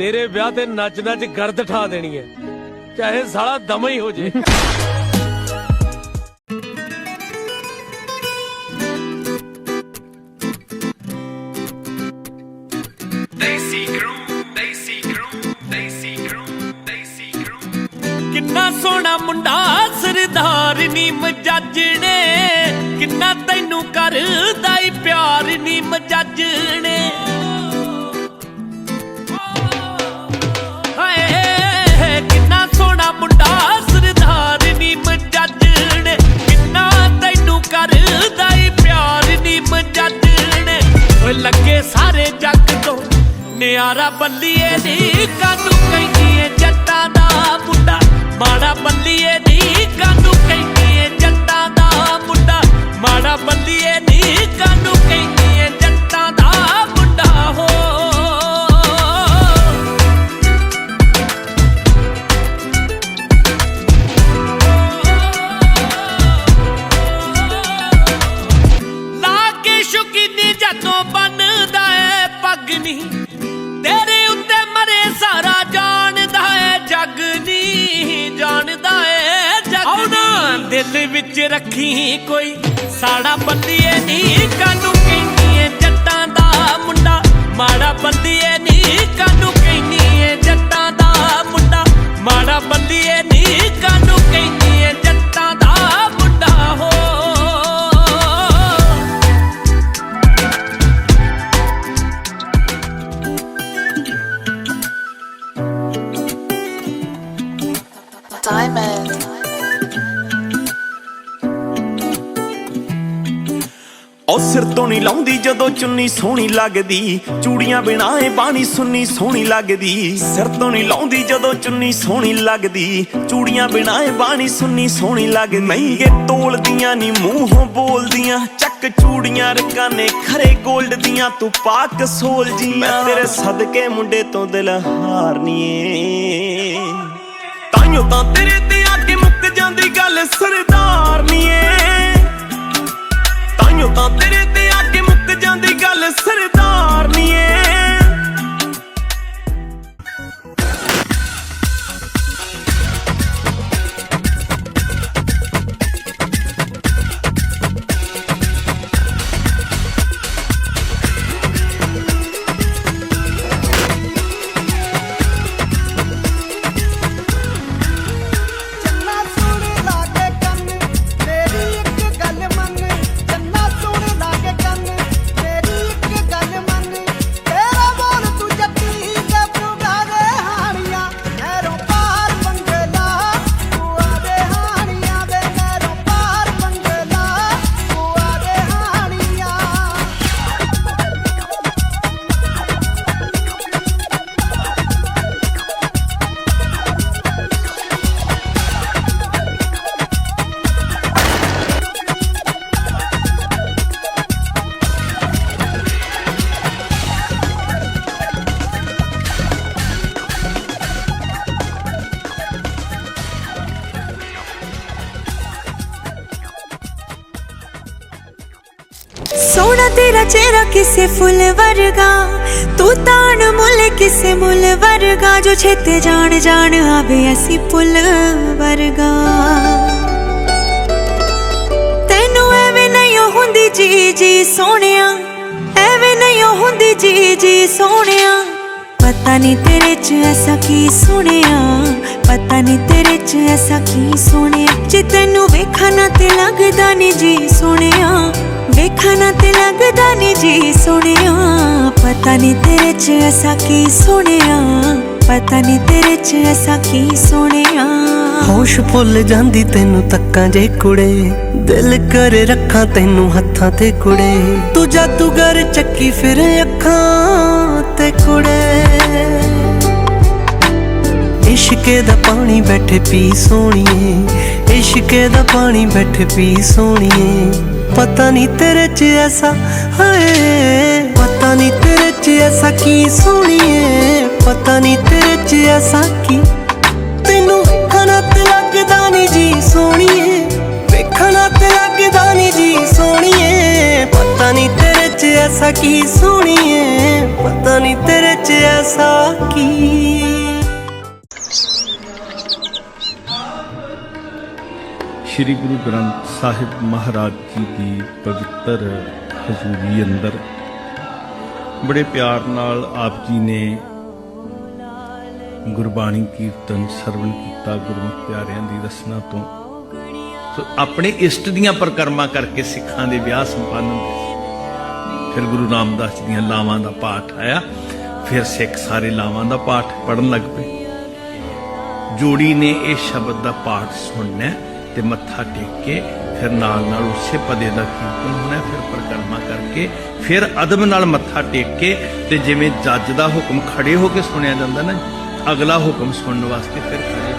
ਤੇਰੇ ਵਿਆਹ ਤੇ ਨੱਚ ਨੱਚ ਗਰਦ ਠਾ ਦੇਣੀ ਹੈ ਚਾਹੇ ਸਾਲਾ ਦਮ ਹੀ ਹੋ ਜੇ. ਕਿੰਨਾ ਸੋਹਣਾ ਮੁੰਡਾ ਸਰਦਾਰ ਨੀ ਮਜਾਜਣੇ ਕਿੰਨਾ ਤੈਨੂੰ ਕਰਦਾ ਈ ਪਿਆਰ ਨੀ। ਮਜਾਜਣੇ ਓਏ ਸਾਰੇ ਜੱਗ ਤੋਂ। ਨਿਆਰਾ ਬੱਲੀਏ ਦੀ ਕਾਨੂੰ ਕਹਿੰਦੀ ਏ ਜੱਟਾਂ ਦਾ ਮੁੰਡਾ? ਮਾੜਾ ਬੱਲੀਏ ਦੀ ਕਾਨੂੰ ਕਹਿੰਦੀ ਏ ਜੱਟਾਂ ਦਾ ਮੁੰਡਾ? ਦਿਲ ਵਿੱਚ ਰੱਖੀ ਕੋਈ ਸਾੜਾ ਬੰਦੀਏ ਨੀ। ਕਾਨੂੰ ਕਹਿੰਦੀ ਏ ਜੱਟਾਂ ਦਾ ਮੁੰਡਾ? ਮਾੜਾ ਬੰਦੀਏ ਸਿਰ ਤੋਂ ਨਹੀਂ ਲਾਉਂਦੀ, ਜਦੋਂ ਚੁੰਨੀ ਸੋਹਣੀ ਲੱਗਦੀ। ਚੂੜੀਆਂ ਬਿਨਾ ਬਾਣੀ ਸੁੰਨੀ ਸੋਹਣੀ ਲੱਗਦੀ। ਸਿਰ ਤੋਂ ਨਹੀਂ ਲਾਉਂਦੀ, ਜਦੋਂ ਚੁੰਨੀ ਸੋਹਣੀ ਲੱਗਦੀ। ਚੂੜੀਆਂ ਬਿਨਾ ਬਾਣੀ ਸੁੰਨੀ ਸੋਹਣੀ ਲੱਗਦੀ। ਮਹਿੰਗੇ ਤੋਲਦੀਆਂ ਨਹੀਂ ਮੂੰਹੋਂ ਬੋਲਦੀਆਂ। ਚੱਕ ਚੂੜੀਆਂ ਰਕਾਨੇ ਖਰੇ 골ਡ ਦੀਆਂ। ਤੂੰ ਪਾਕ ਸੋਲ ਜੀਆਂ। ਤੇਰੇ ਸਦਕੇ ਮੁੰਡੇ ਤੋਂ ਦਿਲ ਹਾਰਨੀਏ। ਤਾਈਓ ਤਾਂ ਤੇਰੇ ਤੇ ਆ ਕੇ ਮੁੱਕ ਜਾਂਦੀ ਗੱਲ ਸਰਦਾਰਨੀਏ। ਤਾਈਓ ਤੇਰਾ ਚਿਹਰਾ ਕਿਸੇ ਫੁੱਲ ਵਰਗਾ। ਤੂੰ ਤਾਣ ਮੁੱਲ ਕਿਸੇ ਮੁੱਲ ਵਰਗਾ। ਜੋ ਛੇਤੇ ਜਾਣ ਜਾਣ ਆਵੇ ਅਸੀਂ ਪੁੱਲ ਵਰਗਾ। ਤੈਨੂੰ ਐਵੇਂ ਨਹੀਂ ਉਹ ਹੁੰਦੀ ਜੀ ਜੀ ਸੋਹਣਿਆ। ਐਵੇਂ ਨਹੀਂ ਹੁੰਦੀ ਜੀ ਜੀ ਸੋਹਣਿਆ। ਪਤਾ ਨਹੀਂ ਤੇਰੇ ਚ ਐਸਾ ਕੀ ਸੁਣਿਆ। ਪਤਾ ਨਹੀਂ ਤੇਰੇ ਚ ਐਸਾ ਕੀ ਸੁਣਿਆ। ਜੇ ਤੈਨੂੰ ਵੇਖਾਂ ਤੇ ਲੱਗਦਾ ਨਹੀਂ ਜੀ ਸੁਣਿਆ ਵੇਖਾਂ ਨਾ ਤੇ ਲੱਗਦਾ ਨਹੀਂ ਜੀ ਸੁਣਿਆ। ਪਤਾ ਨਹੀਂ ਤੇਰੇ ਚ ਐਸਾ ਕੀ ਸੁਣਿਆ। ਪਤਾ ਨਹੀਂ ਤੇਰੇ ਚ ਐਸਾ ਕੀ ਸੁਣਿਆ। ਹੋਸ਼ ਭੁੱਲ ਜਾਂਦੀ ਤੈਨੂੰ ਤੱਕਾਂ ਜੇ ਕੁੜੇ। ਦਿਲ ਕਰ ਰੱਖਾਂ ਤੈਨੂੰ ਹੱਥਾਂ ਤੇ ਕੁੜੇ। ਤੂੰ ਜਾਦੂਗਰ ਚੱਕੀ ਫਿਰ ਅੱਖਾਂ ਤੇ ਕੁੜੇ। ਇਸ਼ਕੇ ਦਾ ਪਾਣੀ ਬੈਠੇ ਪੀ ਸੋਣੀਏ। ਇਸ਼ਕੇ ਦਾ ਪਾਣੀ ਬੈਠੇ ਪੀ ਸੋਣੀਏ। ਪਤਾ ਨਹੀਂ ਤੇਰੇ ਚ ਐਸਾ, ਹਾਏ, ਪਤਾ ਨਹੀਂ ਤੇਰੇ ਚ ਐਸਾ ਕੀ ਸੋਣੀਏ ਪਤਾ ਨਹੀਂ ਤੇਰੇ ਚ ਐਸਾ ਕੀ। ਤੈਨੂੰ ਵੇਖਣਾ ਤੇ ਲੱਗਦਾ ਨਹੀਂ ਜੀ ਸੋਹਣੀਏ ਵੇਖਣਾ ਤੇ ਲੱਗਦਾ ਨਹੀਂ ਜੀ ਸੋਹਣੀਏ ਪਤਾ ਨਹੀਂ ਤੇਰੇ ਚ ਐਸਾ ਕੀ ਸੋਹਣੀਏ ਪਤਾ ਪਤਾ ਨਹੀਂ ਤੇਰੇ ਚ ਐਸਾ ਕੀ। ਸ੍ਰੀ ਗੁਰੂ ਗ੍ਰੰਥ ਸਾਹਿਬ ਮਹਾਰਾਜ ਜੀ ਦੀ ਪਵਿੱਤਰ ਹਜ਼ੂਰੀ ਅੰਦਰ ਬੜੇ ਪਿਆਰ ਨਾਲ ਆਪ ਜੀ ਨੇ ਗੁਰਬਾਣੀ ਕੀਰਤਨ ਸਰਵਣ ਕੀਤਾ ਗੁਰਮੁਖ ਪਿਆਰਿਆਂ ਦੀ ਰਸਨਾ ਤੋਂ। ਸੋ ਆਪਣੇ ਇਸ਼ਟ ਦੀਆਂ ਪ੍ਰਕਰਮਾ ਕਰਕੇ ਸਿੱਖਾਂ ਦੇ ਵਿਆਹ ਸੰਪੰਨ ਫਿਰ ਗੁਰੂ ਰਾਮਦਾਸ ਜੀ ਦੀਆਂ ਲਾਵਾਂ ਦਾ ਪਾਠ ਆਇਆ। ਫਿਰ ਸਿੱਖ ਸਾਰੇ ਲਾਵਾਂ ਦਾ ਪਾਠ ਪੜਨ ਲੱਗ ਪਏ। ਜੋੜੀ ਨੇ ਇਹ ਸ਼ਬਦ ਦਾ ਪਾਠ ਸੁਣਨਾ। ਤੇ ਮੱਥਾ ਟੇਕ ਕੇ ਫਿਰ ਨਾਲ ਨਾਲ ਉਸੇ ਪਦੇ ਦਾ ਕੀਰਤਨ ਹੋਣਾ, ਫਿਰ ਪ੍ਰਕਰਮਾ ਕਰਕੇ, ਫਿਰ ਅਦਬ ਨਾਲ ਮੱਥਾ ਟੇਕ ਕੇ ਤੇ ਜਿਵੇਂ ਜੱਜ ਦਾ ਹੁਕਮ ਖੜੇ ਹੋ ਕੇ ਸੁਣਿਆ ਜਾਂਦਾ ਨਾ, ਅਗਲਾ ਹੁਕਮ ਸੁਣਨ ਵਾਸਤੇ ਫਿਰ ਖੜੇ